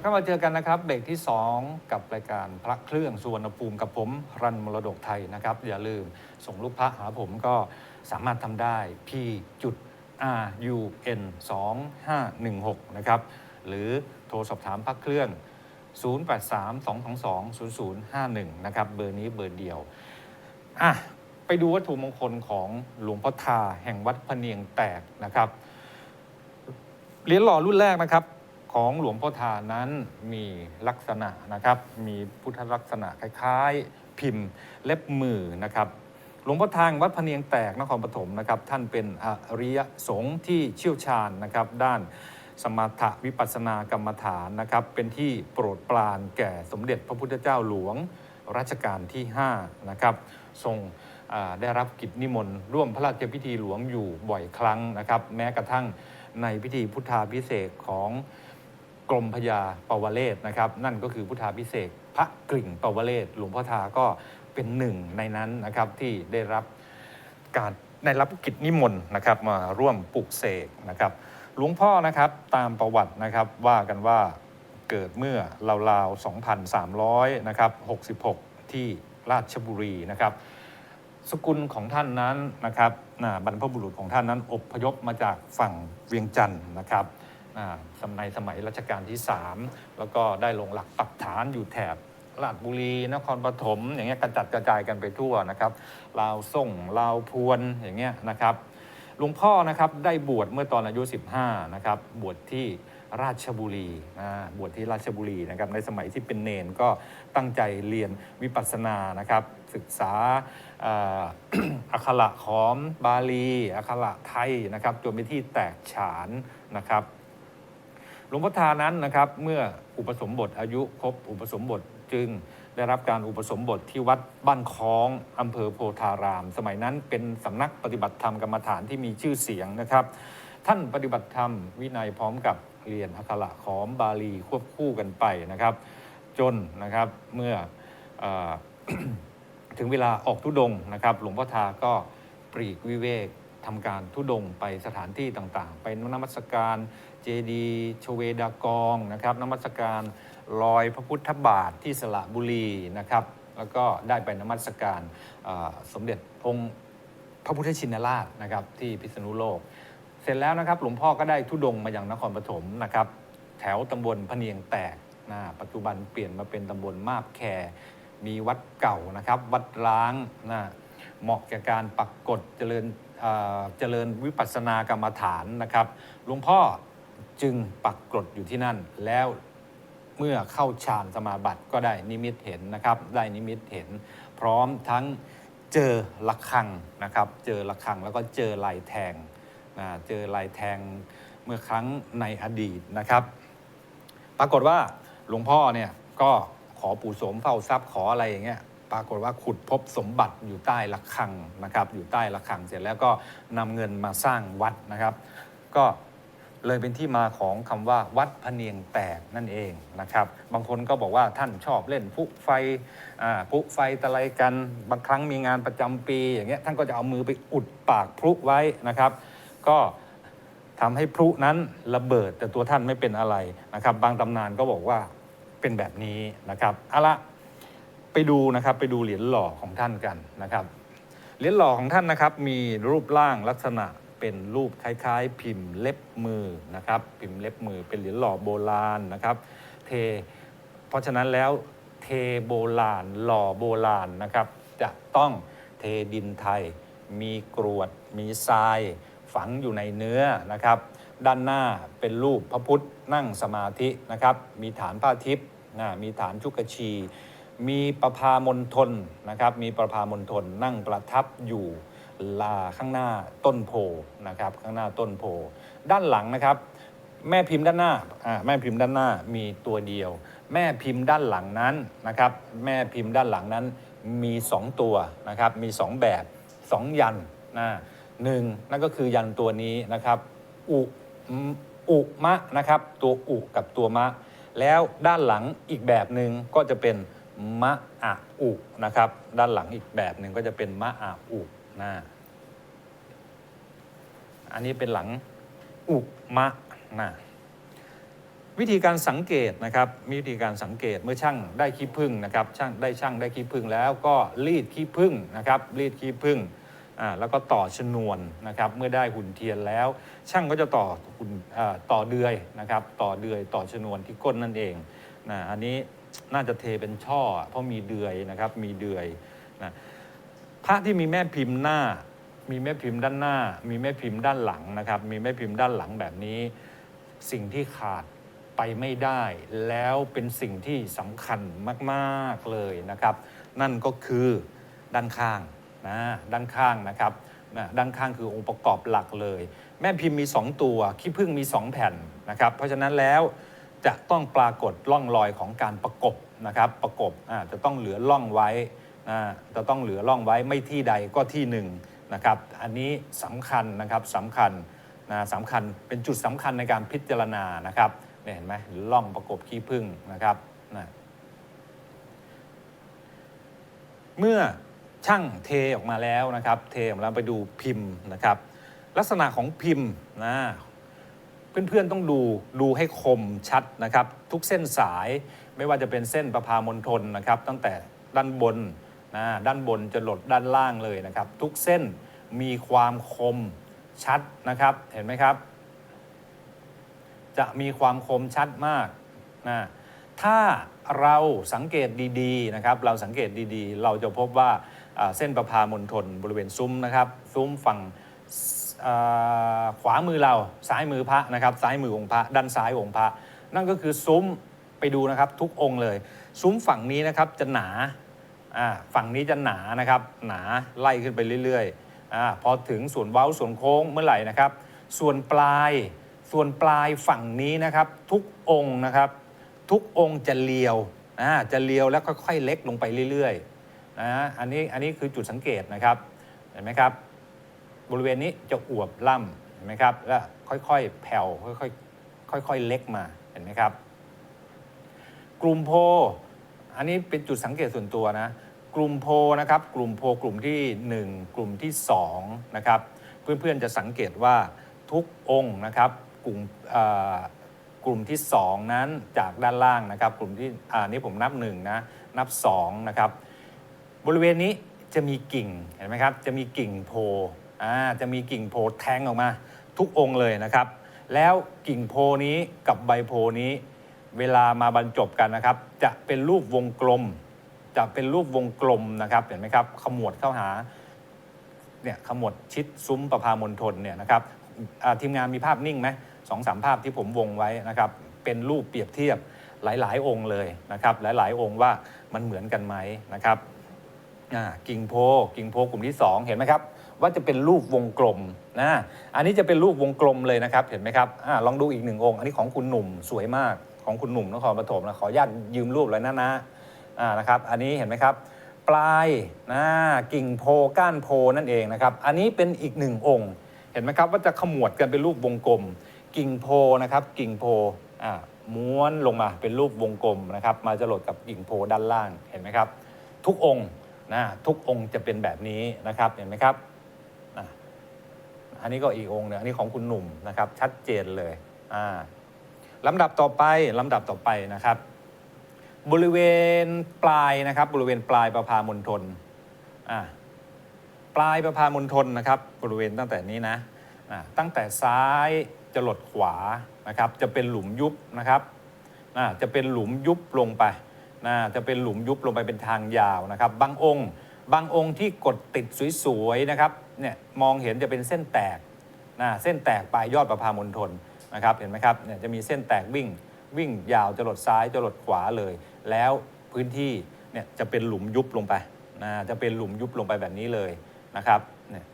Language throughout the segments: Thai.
ลับเข้ามาเจอกันนะครับเบรกที่ 2 กับรายการพระเครื่องสุวรรณภูมิกับผมรันมรดกไทยนะครับ อย่าลืมส่งลูกพระหาผมก็สามารถทำได้ p จุด r u n 2 5 1 6นะครับหรือโทรสอบถามพระเครื่อง 0832220051 นะครับเบอร์นี้เบอร์เดียวอะไปดูวัตถุมงคลของหลวงพ่อทาแห่งวัดพเนียงแตกนะครับเหรียญหล่อรุ่นแรกนะครับ ของหลวงพ่อทานั้นมีลักษณะนะครับ มีพุทธลักษณะคล้ายๆ พิมพ์เล็บมือนะครับ หลวงพ่อทางวัดพะเนียงแตกนครปฐมนะครับ ท่านเป็นอริยสงฆ์ที่เชี่ยวชาญนะครับ ด้านสมถะวิปัสสนากรรมฐานนะครับ เป็นที่โปรดปรานแก่สมเด็จพระพุทธเจ้าหลวงรัชกาลที่ 5 นะครับ ทรงได้รับกิจนิมนต์ร่วมพระราชพิธีหลวงอยู่บ่อยครั้งนะครับ แม้กระทั่งในพิธีพุทธาพิเศษของ กรมพญาปวเรศนะครับ นั่นก็คือพุทธาพิเศษพระกริ่งปวเรศหลวงพ่อทาก็เป็นหนึ่งในนั้นนะครับที่ได้รับการได้รับกิจนิมนต์นะครับมาร่วมปลุกเสกนะครับหลวงพ่อนะครับตามประวัตินะครับว่ากันว่าเกิดเมื่อราวๆ2,300นะครับ66 ที่ราชบุรีนะครับสกุลของท่านนั้นนะครับบรรพบุรุษของท่านนั้นอพยพมาจากฝั่งเวียงจันทร์นะครับ สมัยสมัยรัชกาลที่ 3 แล้วก็ได้ลงหลักปักฐานอยู่แถบราชบุรี นครปฐมอย่างเงี้ยกระจัดกระจายกันไปทั่วนะครับลาวส่งลาวพวนอย่างเงี้ยนะครับหลวงพ่อนะครับได้บวชเมื่อตอนอายุ 15นะครับบวชที่ราชบุรีบวชที่ราชบุรีนะครับในสมัยที่เป็นเนนก็ตั้งใจเรียนวิปัสสนานะครับศึกษาอักขระขอมบาลีอักขระไทยนะครับจนเป็นที่แตกฉานนะครับ หลวงพ่อทานั้นนะครับ เมื่ออุปสมบทอายุครบอุปสมบทจึงได้รับการอุปสมบทที่วัดบ้านคล้องอำเภอโพธาราม สมัยนั้นเป็นสำนักปฏิบัติธรรมกรรมฐานที่มีชื่อเสียงนะครับ ท่านปฏิบัติธรรมวินัยพร้อมกับเรียนอักขระขอมบาลีควบคู่กันไปนะครับ จนนะครับเมื่ออถึงเวลาออกทุดงนะครับ หลวงพ่อทาก็ปรีกวิเวกทำการทุดงไปสถานที่ต่างๆ ไปนมัสการ เจดีชเวดากองนะครับนมัสการรอยพระพุทธบาทที่สระบุรีนะครับ แล้วก็ได้ไปนมัสการสมเด็จองค์พระพุทธชินราชนะครับที่พิษณุโลก เสร็จแล้วนะครับหลวงพ่อก็ได้ทุดงมาอย่างนครปฐมนะครับ แถวตำบลพะเนียงแตกนะปัจจุบันเปลี่ยนมาเป็นตำบลมาบแคมีวัดเก่านะครับ วัดร้างนะเหมาะแก่การปักกฎเจริญเจริญวิปัสสนากรรมฐานนะครับหลวงพ่อ จึงปักกฎอยู่ที่นั่น แล้วเมื่อเข้าฌานสมาบัติก็ได้นิมิตเห็นนะครับ ได้นิมิตเห็น พร้อมทั้งเจอระฆังนะครับ เจอระฆังแล้วก็เจอลายแทงนะเจอลายแทงเมื่อครั้งในอดีตนะครับ ปรากฏว่าหลวงพ่อเนี่ยก็ขอปู่โสมเฝ้าทรัพย์ขออะไรอย่างเงี้ยปรากฏว่าขุดพบสมบัติอยู่ใต้ระฆังนะครับ อยู่ใต้ระฆังเสร็จแล้วก็นำเงินมาสร้างวัดนะครับ ก็ เลยเป็นที่มาของคำว่าวัดพเนียงแตกนั่นเองนะครับ บางคนก็บอกว่าท่านชอบเล่นพุไฟพุไฟตะไลกันบางครั้งมีงานประจำปีอย่างเงี้ยท่านก็จะเอามือไปอุดปากพลุไว้นะครับ ก็ทำให้พลุนั้นระเบิดแต่ตัวท่านไม่เป็นอะไรนะครับ บางตำนานก็บอกว่าเป็นแบบนี้นะครับเอาละไปดูนะครับไปดูเหรียญหล่อของท่านกันนะครับเหรียญหล่อของท่านนะครับมีรูปร่างลักษณะ เป็นรูปคล้ายๆ พิมพ์เล็บมือนะครับพิมพ์เล็บมือเป็นเหรียญหล่อโบราณนะครับเท เพราะฉะนั้นแล้วเทโบราณหล่อโบราณนะครับจะต้องเทดินไทย มีกรวด มีทรายฝังอยู่ในเนื้อนะครับ ด้านหน้าเป็นรูปพระพุทธนั่งสมาธินะครับ มีฐานผ้าทิพย์มีฐานชุกชี มีประพามณฑลนะครับ มีประพามณฑลนั่งประทับอยู่ ลาข้างหน้าต้นโพนะครับข้างหน้าต้นโพ ด้านหลังนะครับ แม่พิมพ์ด้านหน้าแม่พิมพ์ด้านหน้ามีตัวเดียว แม่พิมพ์ด้านหลังนั้นนะครับแม่พิมพ์ด้านหลังนั้นมีสองตัวนะครับมีสองแบบสองยันนะหนึ่งนั่นก็คือยันตัวนี้นะครับอุอุมะนะครับตัวอุกับตัวมะ แล้วด้านหลังอีกแบบหนึ่งก็จะเป็นมะอะอุนะครับด้านหลังอีกแบบหนึ่งก็จะเป็นมะอะอุ นะอันนี้เป็นหลังอุมะนะวิธีการสังเกตนะครับมีวิธีการสังเกตเมื่อช่างได้ขี้ผึ้งนะครับช่างได้ช่างได้ขี้ผึ้งแล้วก็รีดขี้ผึ้งนะครับรีดขี้ผึ้งอ่าแล้วก็ต่อชนวนนะครับเมื่อได้หุ่นเทียนแล้ว ช่างก็จะต่อหุ่นอ่าต่อเดือยนะครับต่อเดือยต่อชนวนที่ก้นนั่นเองนะอันนี้น่าจะเทเป็นช่อ เพราะมีเดือยนะครับมีเดือยนะ ระที่มีแม่พิมพ์หน้า มีแม่พิมพ์ด้านหน้า มีแม่พิมพ์ด้านหลังนะครับ มีแม่พิมพ์ด้านหลังแบบนี้ สิ่งที่ขาดไปไม่ได้ แล้วเป็นสิ่งที่สำคัญมากๆเลยนะครับ นั่นก็คือด้านข้างนะด้านข้างนะครับนะด้านข้างคือองค์ประกอบหลักเลย แม่พิมพ์มี 2 ตัวขี้ผึ้งมี 2 แผ่นนะครับ เพราะฉะนั้นแล้วจะต้องปรากฏร่องรอยของการประกบนะครับ ประกบจะต้องเหลือร่องไว้ จะต้องเหลือร่องไว้ไม่ที่ใดก็ที่หนึ่งนะครับ อันนี้สำคัญนะครับสำคัญนะสำคัญเป็นจุดสำคัญในการพิจารณานะครับเนี่ยเห็นไหมร่องประกบขี้ผึ้งนะครับนะเมื่อช่างเทออกมาแล้วนะครับ เทออกมาแล้วไปดูพิมพ์นะครับ ลักษณะของพิมพ์นะเพื่อนๆต้องดูดูให้คมชัดนะครับ ทุกเส้นสายไม่ว่าจะเป็นเส้นประพามณฑลนะครับ ตั้งแต่ด้านบน นะด้านบนจะหลดด้านล่างเลยนะครับ ทุกเส้นมีความคมชัดนะครับ เห็นไหมครับ จะมีความคมชัดมากนะถ้าเราสังเกตดีๆนะครับ เราสังเกตดีๆ เราจะพบว่าเส้นประพามณฑลบริเวณซุ้มนะครับ ซุ้มฝั่งขวามือเราซ้ายมือพระนะครับ ซ้ายมือองค์พระด้านซ้ายองค์พระนั่นก็คือซุ้มไปดูนะครับทุกองค์เลย ซุ้มฝั่งนี้นะครับจะหนา อ่าฝั่งนี้จะหนานะครับ หนาไล่ขึ้นไปเรื่อยๆอาพอถึงส่วนเว้าส่วนโค้งเมื่อไหร่นะครับ ส่วนปลายส่วนปลายฝั่งนี้นะครับ ทุกองค์นะครับ ทุกองค์จะเลียวอ่าจะเลียวแล้วค่อยๆเล็กลงไปเรื่อยๆนะอันนี้อันนี้คือจุดสังเกตนะครับเห็นไหมครับ บริเวณนี้จะอวบล่ำเห็นไหมครับแล้วค่อยๆแผ่วค่อยๆค่อยๆเล็กมาเห็นไหมครับ กลุ่มโพ อันนี้เป็นจุดสังเกตส่วนตัวนะ กลุ่มโพนะครับ กลุ่มโพกลุ่มที่ 1 กลุ่มที่2นะครับเพื่อนๆจะสังเกตว่าทุกองค์นะครับกลุ่มกลุ่มที่ 2 นั้นจากด้านล่างนะครับ กลุ่มที่อ่านี่ผมนับ1นะนับ2นะครับบริเวณนี้จะมีกิ่งเห็นไหมครับจะมีกิ่งโพอ่าจะมีกิ่งโพแทงออกมา ทุกองค์เลยนะครับ แล้วกิ่งโพนี้กับใบโพนี้ เวลามาบรรจบกันนะครับ จะเป็นรูปวงกลม จะเป็นรูปวงกลมนะครับ เห็นไหมครับ ขมวดเข้าหาเนี่ยขมวดชิดซุ้มประพามณฑลเนี่ยนะครับทีมงานมีภาพนิ่งไหมสองสามภาพที่ผมวงไว้นะครับ เป็นรูปเปรียบเทียบหลาย ๆ องค์เลยนะครับ หลาย ๆ องค์ว่ามันเหมือนกันไหมนะครับกิ่งโพกิ่งโพกลุ่มที่ 2 เห็นไหมครับ ว่าจะเป็นรูปวงกลมนะอันนี้จะเป็นรูปวงกลมเลยนะครับ เห็นไหมครับอลองดูอีกหนึ่งองค์ อันนี้ของคุณหนุ่มสวยมาก ของคุณหนุ่มนครปฐมนะขออนุญาตยืมรูปเลยนะนะอ่านะครับ อันนี้เห็นไหมครับ ปลายนะกิ่งโพก้านโพนั่นเองนะครับ อันนี้เป็นอีกหนึ่งองค์ เห็นไหมครับว่าจะขมวดกันเป็นรูปวงกลม กิ่งโพนะครับ กิ่งโพอ่าม้วนลงมาเป็นรูปวงกลมนะครับ มาจะหลดกับกิ่งโพด้านล่างเห็นไหมครับ ทุกองค์นะทุกองค์จะเป็นแบบนี้นะครับเห็นไหมครับอันนี้ก็อีกองค์นึงอันนี้ของคุณหนุ่มนะครับ ชัดเจนเลยอ่า ลำดับต่อไปลำดับต่อไปนะครับ บริเวณปลายนะครับ บริเวณปลายประพามณฑลอ่าปลายประพามณฑลนะครับ บริเวณตั้งแต่นี้นะอ่าตั้งแต่ซ้ายจะหลดขวานะครับ จะเป็นหลุมยุบนะครับอ่าจะเป็นหลุมยุบลงไปนะจะเป็นหลุมยุบลงไปเป็นทางยาวนะครับ บางองค์ บางองค์ที่กดติดสวยๆนะครับเนี่ยมองเห็นจะเป็นเส้นแตกนะเส้นแตกปลายยอดประพามณฑล นะครับเห็นไหมครับเนี่ยจะมีเส้นแตกวิ่งวิ่งยาวจะหลดซ้ายจะหลดขวาเลย แล้วพื้นที่เนี่ยจะเป็นหลุมยุบลงไปนะจะเป็นหลุมยุบลงไปแบบนี้เลยนะครับเนี่ย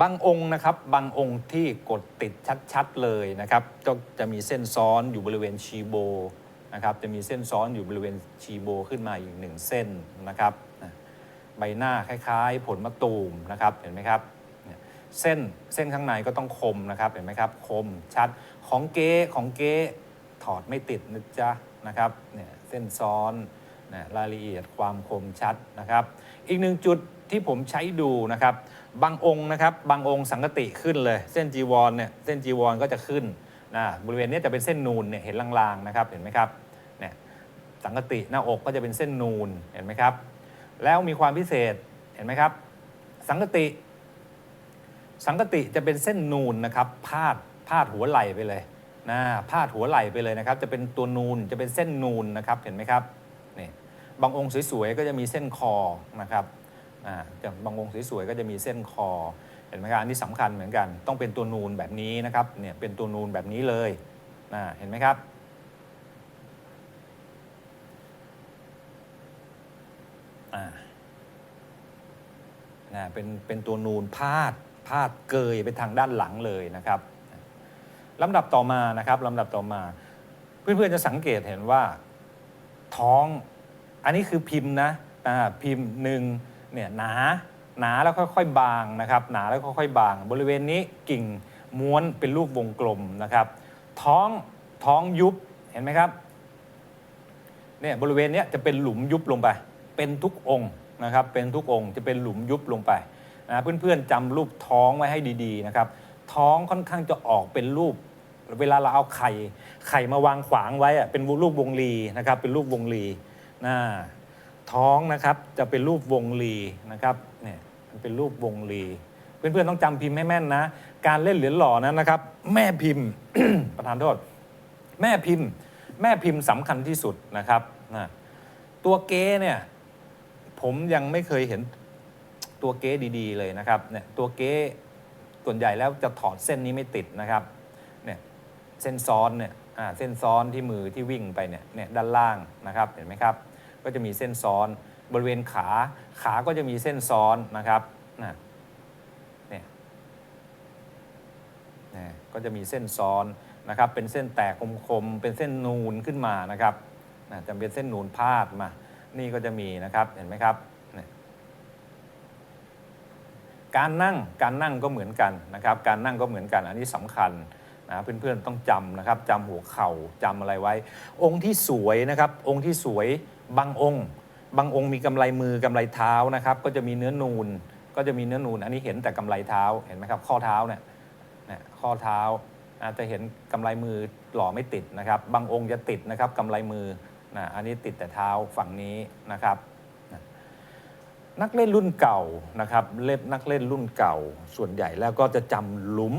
บางองค์นะครับบางองค์ที่กดติดชัดๆเลยนะครับก็จะมีเส้นซ้อนอยู่บริเวณชีโบนะครับจะมีเส้นซ้อนอยู่บริเวณชีโบขึ้นมาอีกหนึ่งเส้นนะครับ ใบหน้าคล้ายๆ ผลมะตูมนะครับเห็นไหมครับเส้นเส้นข้างในก็ต้องคมนะครับเห็นไหมครับคมชัดของเก๊ของเก๊ถอดไม่ติดนะจ๊ะนะครับเนี่ยเส้นซ้อนนะรายละเอียดความคมชัดนะครับ อีกหนึ่งจุดที่ผมใช้ดูนะครับ บางองค์นะครับ บางองค์สังกติขึ้นเลย เส้นจีวรเนี่ยเส้นจีวรก็จะขึ้นนะบริเวณนี้จะเป็นเส้นนูนเนี่ยเห็นลางๆนะครับเห็นไหมครับเนี่ยสังกติหน้าอกก็จะเป็นเส้นนูนเห็นไหมครับ แล้วมีความพิเศษเห็นไหมครับ สังกติ สังกติจะเป็นเส้นนูนนะครับพาดพาดหัวไหล่ไปเลยนะพาดหัวไหล่ไปเลยนะครับ จะเป็นตัวนูนจะเป็นเส้นนูนนะครับเห็นไหมครับนี่บางองค์สวยๆก็จะมีเส้นคอนะครับอ่าบางองค์สวยๆก็จะมีเส้นคอเห็นไหมครับอันนี้สำคัญเหมือนกัน ต้องเป็นตัวนูนแบบนี้นะครับเนี่ยเป็นตัวนูนแบบนี้เลยนะเห็นไหมครับ อ่านะเป็นเป็นตัวนูนพาดพาดเกยไปทางด้านหลังเลยนะครับลำดับต่อมานะครับลำดับต่อมา เพื่อนๆจะสังเกตเห็นว่าท้องอันนี้คือพิมพ์นะพิมพ์หนึ่งเนี่ยหนาหนาแล้วค่อยๆบางนะครับ หนาแล้วค่อยๆบาง บริเวณนี้กิ่งม้วนเป็นรูปวงกลมนะครับ ท้องท้องยุบเห็นไหมครับเนี่ยบริเวณนี้จะเป็นหลุมยุบลงไป เป็นทุกองค์นะครับเป็นทุกองค์จะเป็นหลุมยุบลงไปนะเพื่อนๆจำรูปท้องไว้ให้ดีๆนะครับท้องค่อนข้างจะออกเป็นรูป เวลาเราเอาไข่ไข่มาวางขวางไว้อะเป็นรูปวงรีนะครับเป็นรูปวงรีนะท้องนะครับจะเป็นรูปวงรีนะครับเนี่ยมันเป็นรูปวงรีเพื่อนๆต้องจำพิมพ์ให้แม่นนะ การเล่นเหรียญหล่อนั้นนะครับ แม่พิมพ์ประธานโทษ แม่พิมพ์ แม่พิมพ์สำคัญที่สุดนะครับนะตัวเกเนี่ย ผมยังไม่เคยเห็นตัวเก๊ดีๆ เลยนะครับเนี่ยตัวเก๊ส่วนใหญ่แล้วจะถอดเส้นนี้ไม่ติดนะครับเนี่ยเส้นซ้อนเนี่ยอ่าเส้นซ้อนที่มือที่วิ่งไปเนี่ยเนี่ยด้านล่างนะครับเห็นไหมครับ ก็จะมีเส้นซ้อนบริเวณขาขาก็จะมีเส้นซ้อนนะครับนะเนี่ยเนี่ยก็จะมีเส้นซ้อนนะครับเป็นเส้นแตกคมๆเป็นเส้นนูนขึ้นมานะครับนะจะเป็นเส้นนูนพาดมา นี่ก็จะมีนะครับเห็นไหมครับ การนั่งการนั่งก็เหมือนกันนะครับ การนั่งก็เหมือนกัน อันนี้สำคัญนะเพื่อนๆต้องจำนะครับจำหัวเข่าจำอะไรไว้ องค์ที่สวยนะครับ องค์ที่สวยบางองค์ บางองค์มีกำไรมือกำไรเท้านะครับ ก็จะมีเนื้อนูน ก็จะมีเนื้อนูน อันนี้เห็นแต่กำไรเท้าเห็นไหมครับ ข้อเท้าเนี่ยข้อเท้าอาจจะเห็นกำไรมือหล่อไม่ติดนะครับ บางองค์จะติดนะครับกำไรมือ นะอันนี้ติดแต่เท้าฝั่งนี้นะครับนะนักเล่นรุ่นเก่านะครับเล่นนักเล่นรุ่นเก่าส่วนใหญ่แล้วก็จะจำหลุม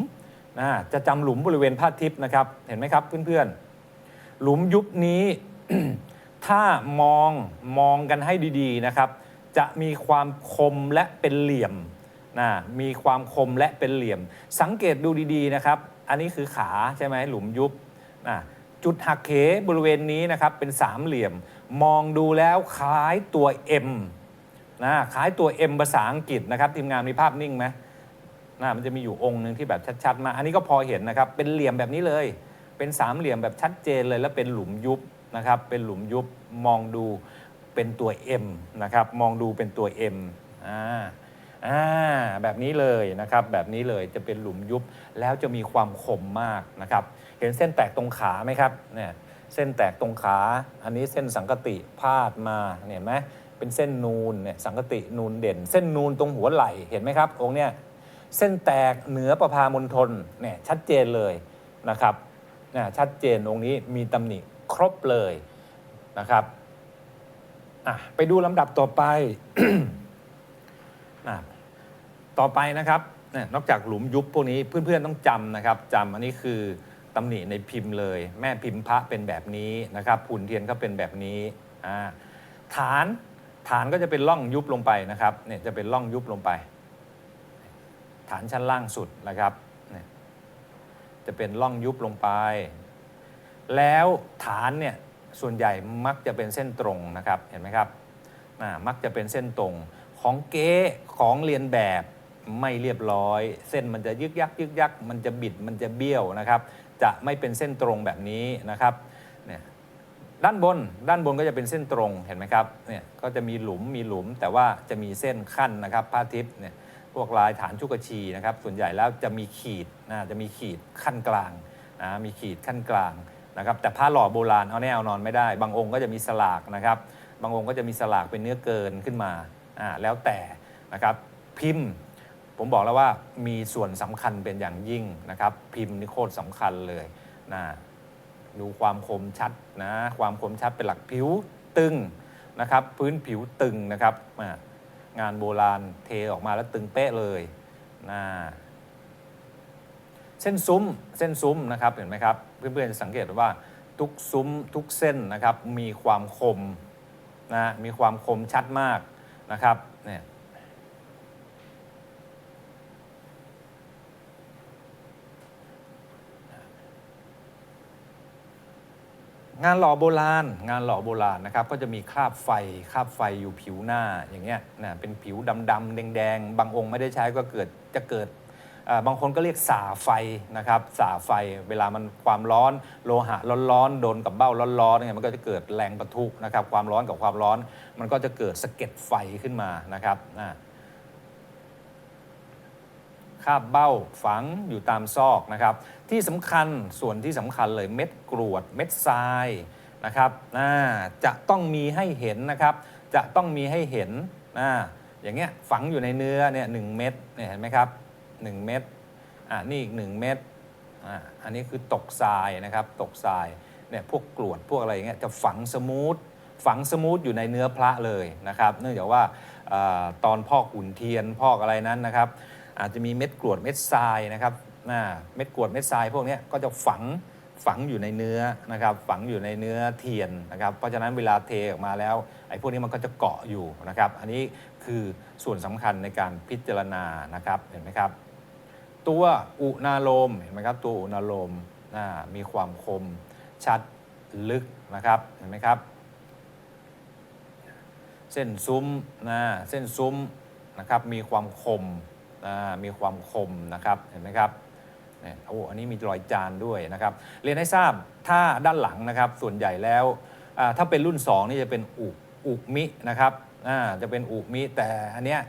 นะจะจำหลุมบริเวณผ้าทิพย์นะครับ เห็นไหมครับเพื่อนๆ หลุมยุบนี้ ถ้ามองมองกันให้ดีๆนะครับ จะมีความคมและเป็นเหลี่ยมนะมีความคมและเป็นเหลี่ยม สังเกตดูดีๆนะครับ อันนี้คือขาใช่ไหมหลุมยุบนะ จุดหักเหบริเวณนี้นะครับเป็นสามเหลี่ยม มองดูแล้วคล้ายตัว M นะคล้ายตัว M ภาษาอังกฤษนะครับทีมงานมีภาพนิ่งไหมนะมันจะมีอยู่องค์หนึ่งที่แบบชัดๆมา อันนี้ก็พอเห็นนะครับ เป็นเหลี่ยมแบบนี้เลย เป็นสามเหลี่ยมแบบชัดเจนเลยแล้วเป็นหลุมยุบนะครับ เป็นหลุมยุบมองดูเป็นตัว M นะครับ มองดูเป็นตัว M อ่า อ่าแบบนี้เลยนะครับแบบนี้เลยจะเป็นหลุมยุบแล้วจะมีความคมมากนะครับ เห็นเส้นแตกตรงขาไหมครับเนี่ยเส้นแตกตรงขา อันนี้เส้นสังกติพาดมาเห็นไหมเป็นเส้นนูนเนี่ยสังกตินูนเด่น เส้นนูนตรงหัวไหล่เห็นไหมครับองค์เนี้ยเส้นแตกเหนือประพามณฑลเนี่ยชัดเจนเลยนะครับนะชัดเจนองค์นี้มีตำหนิครบเลยนะครับอะไปดูลำดับต่อไป อะต่อไปนะครับเนี่ยนอกจากหลุมยุบพวกนี้เพื่อนๆต้องจำนะครับจำอันนี้คือตำหนิในพิมพ์เลย แม่พิมพ์พระเป็นแบบนี้นะครับหุ่นเทียนก็เป็นแบบนี้อ่าฐานฐานก็จะเป็นร่องยุบลงไปนะครับเนี่ยจะเป็นร่องยุบลงไป ฐานชั้นล่างสุดนะครับเนี่ยจะเป็นร่องยุบลงไป แล้วฐานเนี่ยส่วนใหญ่มักจะเป็นเส้นตรงนะครับเห็นไหมครับมักจะเป็นเส้นตรง ของเก๊ของเรียนแบบไม่เรียบร้อย เส้นมันจะยึกยักยึกยักมันจะบิดมันจะเบี้ยวนะครับ จะไม่เป็นเส้นตรงแบบนี้นะครับเนี่ยด้านบนด้านบนก็จะเป็นเส้นตรงเห็นไหมครับเนี่ยก็จะมีหลุมมีหลุม แต่ว่าจะมีเส้นขั้นนะครับผ้าทิพย์เนี่ยพวกลายฐานชุกชีนะครับ ส่วนใหญ่แล้วจะมีขีดนะจะมีขีดขั้นกลางนะมีขีดขั้นกลางนะครับ แต่ผ้าหล่อโบราณเอาแน่เอานอนไม่ได้ บางองค์ก็จะมีสลากนะครับ บางองค์ก็จะมีสลากเป็นเนื้อเกินขึ้นมา อ่าแล้วแต่นะครับพิมพ์ ผมบอกแล้วว่ามีส่วนสำคัญเป็นอย่างยิ่งนะครับ พิมพ์นี่โคตรสำคัญเลยนะดูความคมชัดนะความคมชัดเป็นหลักผิวตึงนะครับ พื้นผิวตึงนะครับงานโบราณเทออกมาแล้วตึงเป๊ะเลยนะเส้นซุ้มเส้นซุ้มนะครับเห็นไหมครับเพื่อนๆสังเกตว่าทุกซุ้มทุกเส้นนะครับมีความคมนะมีความคมชัดมาก นะครับเนี่ยงานหล่อโบราณ งานหล่อโบราณนะครับ ก็จะมีคราบไฟคราบไฟอยู่ผิวหน้าอย่างเงี้ยนะเป็นผิวดำๆแดงๆ บางองค์ไม่ได้ใช้ก็เกิดจะเกิด บางคนก็เรียกสาไฟนะครับสาไฟเวลามันความร้อนโลหะร้อนๆโดนกับเบ้าร้อนๆเนี่ยมันก็จะเกิดแรงปะทุนะครับความร้อนกับความร้อน มันก็จะเกิดสะเก็ดไฟขึ้นมานะครับอ่าคาบเบ้าฝังอยู่ตามซอกนะครับ ที่สำคัญส่วนที่สำคัญเลยเม็ดกรวดเม็ดทรายนะครับจะต้องมีให้เห็นนะครับ จะต้องมีให้เห็นอย่างเงี้ยฝังอยู่ในเนื้อเนี่ยหนึ่งเม็ดเนี่ยเห็นไหมครับ หนึ่งเม็ดอ่านี่อีกหนึ่งเม็ดอ่าอันนี้คือตกทรายนะครับตกทรายเนี่ยพวกกรวดพวกอะไรอย่างเงี้ยจะฝังสมูทฝังสมูทอยู่ในเนื้อพระเลยนะครับ เนื่องจากว่าอาตอนพอกอุ่นเทียนพอกอะไรนั้นนะครับ อาจจะมีเม็ดกรวดเม็ดทรายนะครับอ่าเม็ดกรวดเม็ดทรายพวกนี้ก็จะฝังฝังอยู่ในเนื้อนะครับ ฝังอยู่ในเนื้อเทียนนะครับ เพราะฉะนั้นเวลาเทออกมาแล้วไอ้พวกนี้มันก็จะเกาะอยู่นะครับ อันนี้คือส่วนสำคัญในการพิจารณานะครับเห็นไหมครับ ตัวอุณาโลมเห็นไหมครับตัวอุณาโลมมีความคมชัดลึกนะครับเห็นไหมครับ เส้นซุ้มนะเส้นซุ้มนะครับมีความคมนะมีความคมนะครับเห็นไหมครับเนี่ยโอ้อันนี้มีรอยจานด้วยนะครับ เรียนให้ทราบถ้าด้านหลังนะครับส่วนใหญ่แล้วถ้าเป็นรุ่น 2 นี่จะเป็นอุอุมินะครับจะเป็นอุมิแต่อันเนี้ย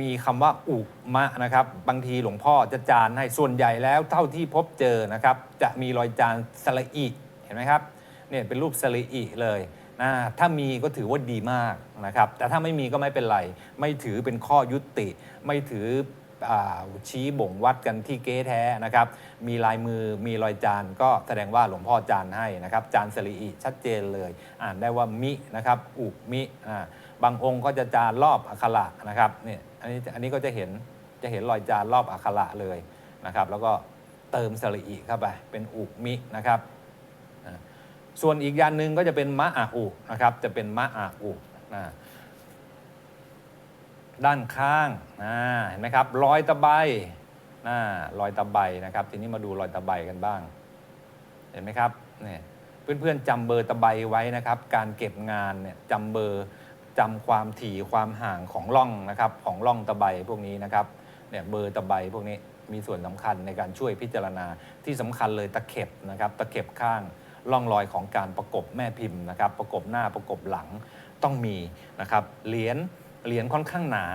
มีคำว่าอุมะนะครับ บางทีหลวงพ่อจะจานให้ส่วนใหญ่แล้วเท่าที่พบเจอนะครับ จะมีรอยจานสระอิเห็นไหมครับเนี่ยเป็นรูปสระอิเลยอ่าถ้ามีก็ถือว่าดีมากนะครับ แต่ถ้าไม่มีก็ไม่เป็นไร ไม่ถือเป็นข้อยุติ ไม่ถืออชี้บ่งวัดกันที่เก๊แท้นะครับ มีลายมือมีรอยจานก็แสดงว่าหลวงพ่อจานให้นะครับ จานสลีชัดเจนเลย อ่านได้ว่ามินะครับอุมิอ่า บางองค์ก็จะจานรอบอักขระนะครับเนี่ยอันนี้อันนี้ก็จะเห็นจะเห็นรอยจานรอบอักขระเลยนะครับ แล้วก็เติมสลีอิเข้าไปเป็นอุมินะครับ ส่วนอีกยางหนึ่งก็จะเป็นมะอาอุนะครับ จะเป็นมะอาอุนะด้านข้างนะเห็นไหมครับรอยตะไบนะรอยตะไบนะครับ ทีนี้มาดูรอยตะไบกันบ้าง เห็นไหมครับเนี่ยเพื่อนๆจำเบอร์ตะไบไว้นะครับ การเก็บงานเนี่ยจำเบอร์ จำความถี่ความห่างของร่องนะครับของร่องตะไบพวกนี้นะครับเนี่ยเบอร์ตะไบพวกนี้มีส่วนสำคัญในการช่วยพิจารณาที่สำคัญเลยตะเข็บนะครับตะเข็บข้างร่องรอยของการประกบแม่พิมพ์นะครับประกบหน้าประกบหลังต้องมีนะครับเหรียญเหรียญค่อนข้างหนา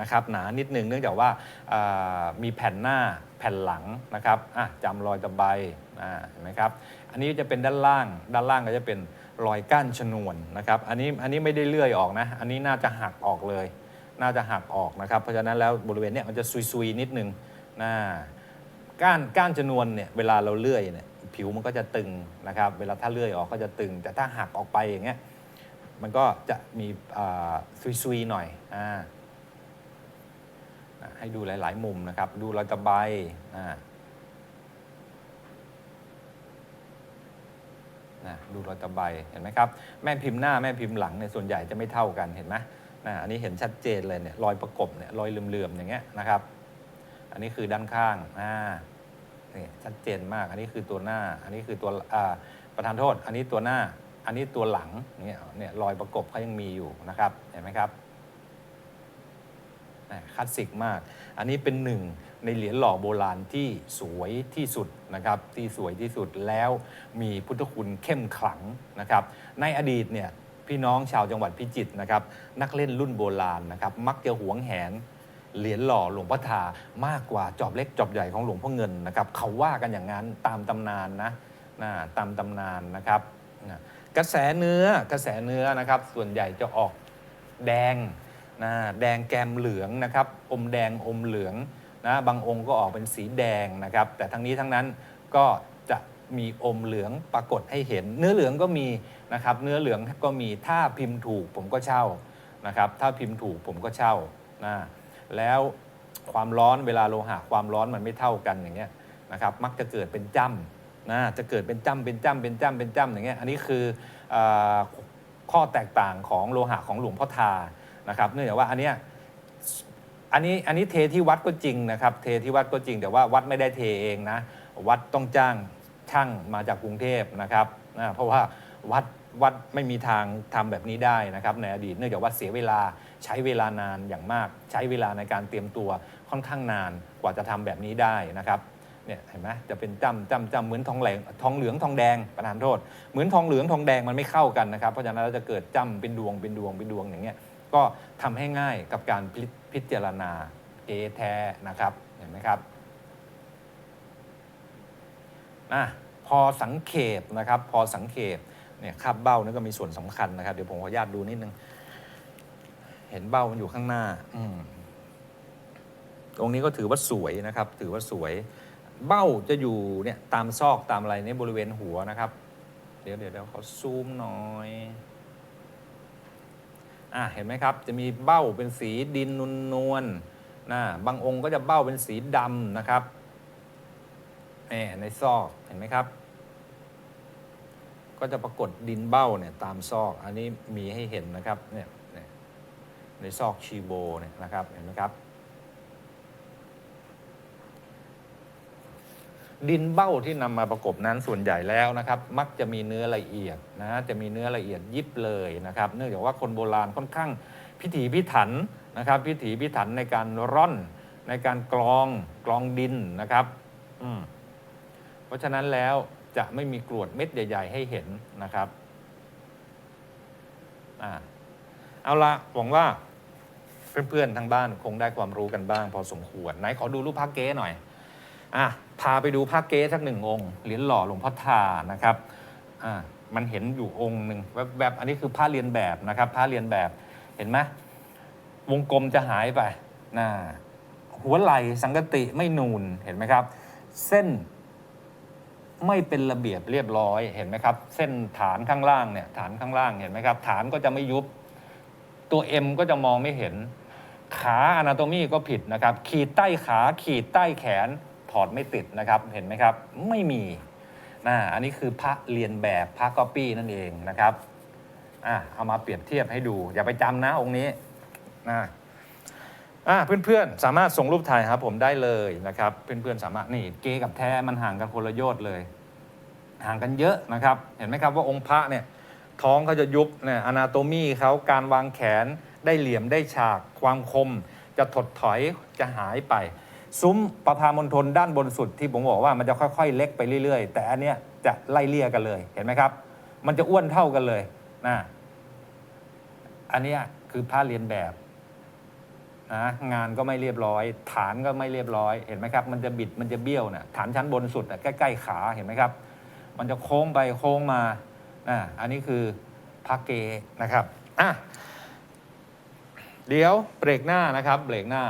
นะครับหนานิดนึงเนื่องจากว่าามีแผ่นหน้าแผ่นหลังนะครับจำรอยตะไบเห็นไหมครับอันนี้จะเป็นด้านล่างด้านล่างก็จะเป็น รอยก้านชนวนนะครับอันนี้อันนี้ไม่ได้เลื่อยออกนะ อันนี้น่าจะหักออกเลย น่าจะหักออกนะครับ เพราะฉะนั้นแล้วบริเวณเนี้ยมันจะซุยๆนิดนึงนะก้านก้านชนวนเนี่ยเวลาเราเลื่อยเนี่ยผิวมันก็จะตึงนะครับ เวลาถ้าเลื่อยออกก็จะตึง แต่ถ้าหักออกไปอย่างเงี้ยมันก็จะมีอ่าซุยๆหน่อยอ่านะให้ดูหลาย ๆ มุมนะครับ ดูรอยตะไบอ่า นะดูรอยตะไบเห็นไหมครับแม่พิมพ์หน้าแม่พิมพ์หลังเนี่ยส่วนใหญ่จะไม่เท่ากันเห็นไหมนะอันนี้เห็นชัดเจนเลยเนี่ยรอยประกบเนี่ยรอยเหลื่อมๆอย่างเงี้ยนะครับ อันนี้คือด้านข้างอ่านี่ชัดเจนมาก อันนี้คือตัวหน้า อันนี้คือตัวอ่าประธานโทษ อันนี้ตัวหน้า อันนี้ตัวหลังเนี่ยเนี่ยรอยประกบเขายังมีอยู่นะครับเห็นไหมครับคลาสสิกมาก อันนี้เป็นหนึ่ง ในเหรียญหล่อโบราณที่สวยที่สุดนะครับที่สวยที่สุดแล้วมีพุทธคุณเข้มขลังนะครับ ในอดีตเนี่ยพี่น้องชาวจังหวัดพิจิตรนะครับ นักเล่นรุ่นโบราณนะครับ มักจะหวงแหนเหรียญหล่อหลวงพ่อทามากกว่าจอบเล็กจอบใหญ่ของหลวงพ่อเงินนะครับ เขาว่ากันอย่างนั้นตามตำนานนะนะตามตำนานนะครับนะกระแสเนื้อกระแสเนื้อนะครับ ส่วนใหญ่จะออกแดงนะแดงแกมเหลืองนะครับ อมแดงอมเหลือง นะบางองค์ก็ออกเป็นสีแดงนะครับ แต่ทั้งนี้ทั้งนั้นก็จะมีอมเหลืองปรากฏให้เห็น เนื้อเหลืองก็มีนะครับ เนื้อเหลืองก็มีถ้าพิมพ์ถูกผมก็เช่านะครับ ถ้าพิมพ์ถูกผมก็เช่านะแล้วความร้อนเวลาโลหะความร้อนมันไม่เท่ากันอย่างเงี้ยนะครับ มักจะเกิดเป็นจ้ำนะจะเกิดเป็นจ้ำเป็นจ้ำเป็นจ้ำเป็นจ้ำอย่างเงี้ยอันนี้คือเออข้อแตกต่างของโลหะของหลวงพ่อทานะครับ เนื่องจากว่าอันเนี้ย อันนี้อันนี้เทที่วัดก็จริงนะครับ เทที่วัดก็จริง แต่ว่าวัดไม่ได้เทเองนะ วัดต้องจ้างช่างมาจากกรุงเทพนะครับนะเพราะว่าวัดวัดไม่มีทางทำแบบนี้ได้นะครับในอดีตเนื่องจากว่าเสียเวลาใช้เวลานานอย่างมาก ใช้เวลาในการเตรียมตัวค่อนข้างนานกว่าจะทำแบบนี้ได้นะครับเนี่ยเห็นไหมจะเป็นจำจำจำเหมือนทองแหลงทองเหลืองทองแดงประทานโทษ เหมือนทองเหลืองทองแดงมันไม่เข้ากันนะครับเพราะฉะนั้นเราจะเกิดจำเป็นดวงเป็นดวงเป็นดวงอย่างเงี้ยก็ทำให้ง่ายกับการพิ พิจารณาเอแท้นะครับเห็นไหมครับอะพอสังเขปนะครับพอสังเขปเนี่ยคาบเบ้านี่ก็มีส่วนสำคัญนะครับ เดี๋ยวผมขออนุญาตดูนิดนึง เห็นเบ้ามันอยู่ข้างหน้าอืตรงนี้ก็ถือว่าสวยนะครับ ถือว่าสวย เบ้าจะอยู่เนี่ยตามซอกตามอะไรในบริเวณหัวนะครับ เดี๋ยวเดี๋ยวเขาซูมหน่อย อะเห็นไหมครับ จะมีเบ้าเป็นสีดินนวลนวลๆนะบางองค์ก็จะเบ้าเป็นสีดำนะครับแหมในซอกเห็นไหมครับ ก็จะปรากฏดินเบ้าเนี่ยตามซอก อันนี้มีให้เห็นนะครับเนี่ยเนี่ยในซอกชีโบเนี่ยนะครับเห็นไหมครับ ดินเบ้าที่นำมาประกบนั้นส่วนใหญ่แล้วนะครับ มักจะมีเนื้อละเอียดนะจะมีเนื้อละเอียดยิบเลยนะครับ เนื่องจากว่าคนโบราณค่อนข้างพิถีพิถันนะครับ พิถีพิถันในการร่อนในการกรองกรองดินนะครับอืมเพราะฉะนั้นแล้วจะไม่มีกรวดเม็ดใหญ่ ๆ ให้เห็นนะครับอ่าเอาละหวังว่าเพื่อนๆทางบ้านคงได้ความรู้กันบ้าง พอสมควรไหนขอดูรูปพระเก๊หน่อย อะพาไปดูพระเก๊สักหนึ่งองค์เหรียญหล่อหลวงพ่อทานะครับอ่ามันเห็นอยู่องค์หนึ่งแบบแบบอันนี้คือผ้าเรียนแบบนะครับผ้าเรียนแบบเห็นไหมวงกลมจะหายไปนะหัวไหล่สังกติไม่นูนเห็นไหมครับ เส้นไม่เป็นระเบียบเรียบร้อยเห็นไหมครับ เส้นฐานข้างล่างเนี่ยฐานข้างล่างเห็นไหมครับ ฐานก็จะไม่ยุบ ตัว M ก็จะมองไม่เห็น ขาอนาโตมีก็ผิดนะครับ ขีดใต้ขาขีดใต้แขน ถอดไม่ติดนะครับเห็นไหมครับไม่มีนะอันนี้คือพระเรียนแบบพระก๊อปปี้นั่นเองนะครับอะเอามาเปรียบเทียบให้ดู อย่าไปจำนะองค์นี้นะอะเพื่อนๆ สามารถส่งรูปถ่ายครับผมได้เลยนะครับ เพื่อนๆสามารถนี่เกกับแท้มันห่างกันคนละโยชน์เลย ห่างกันเยอะนะครับ เห็นไหมครับว่าองค์พระเนี่ยท้องเขาจะยุบเนี่ยอนาโตมีเขาการวางแขนได้เหลี่ยมได้ฉากความคม จะถดถอยจะหายไป ซุ้มประพามณฑลด้านบนสุดที่ผมบอกว่ามันจะค่อยๆ เล็กไปเรื่อยๆ แต่อันเนี้ยจะไล่เลี่ยกันเลยเห็นไหมครับ มันจะอ้วนเท่ากันเลยนะอันเนี้ยคือผ้าเรียนแบบนะงานก็ไม่เรียบร้อย ฐานก็ไม่เรียบร้อยเห็นไหมครับ มันจะบิดมันจะเบี้ยวนะฐานชั้นบนสุดอะใกล้ๆขาเห็นไหมครับ มันจะโค้งไปโค้งมาอ่าอันนี้คือพักเกนะครับอะเดี๋ยวเบรกหน้านะครับ เบรกหน้า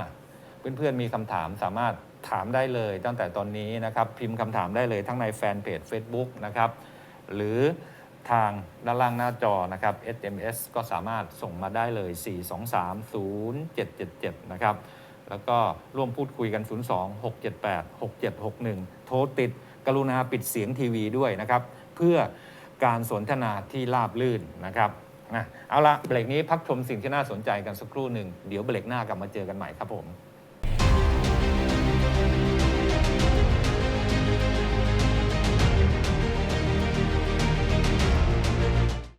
เพื่อนๆมีคำถามสามารถถามได้เลยตั้งแต่ตอนนี้นะครับ พิมพ์คำถามได้เลยทั้งในแฟนเพจ Facebook นะครับ หรือทางด้านล่างหน้าจอนะครับ SMS ก็สามารถส่งมาได้เลย 4230777 นะครับ แล้วก็ร่วมพูดคุยกัน 02-678-6761 โทรติดกรุณาปิดเสียงทีวีด้วยนะครับ เพื่อการสนทนาที่ราบลื่นนะครับนะเอาละเบรกนี้พักชมสิ่งที่น่าสนใจกันสักครู่หนึ่ง เดี๋ยวเบรกหน้ากลับมาเจอกันใหม่ครับผม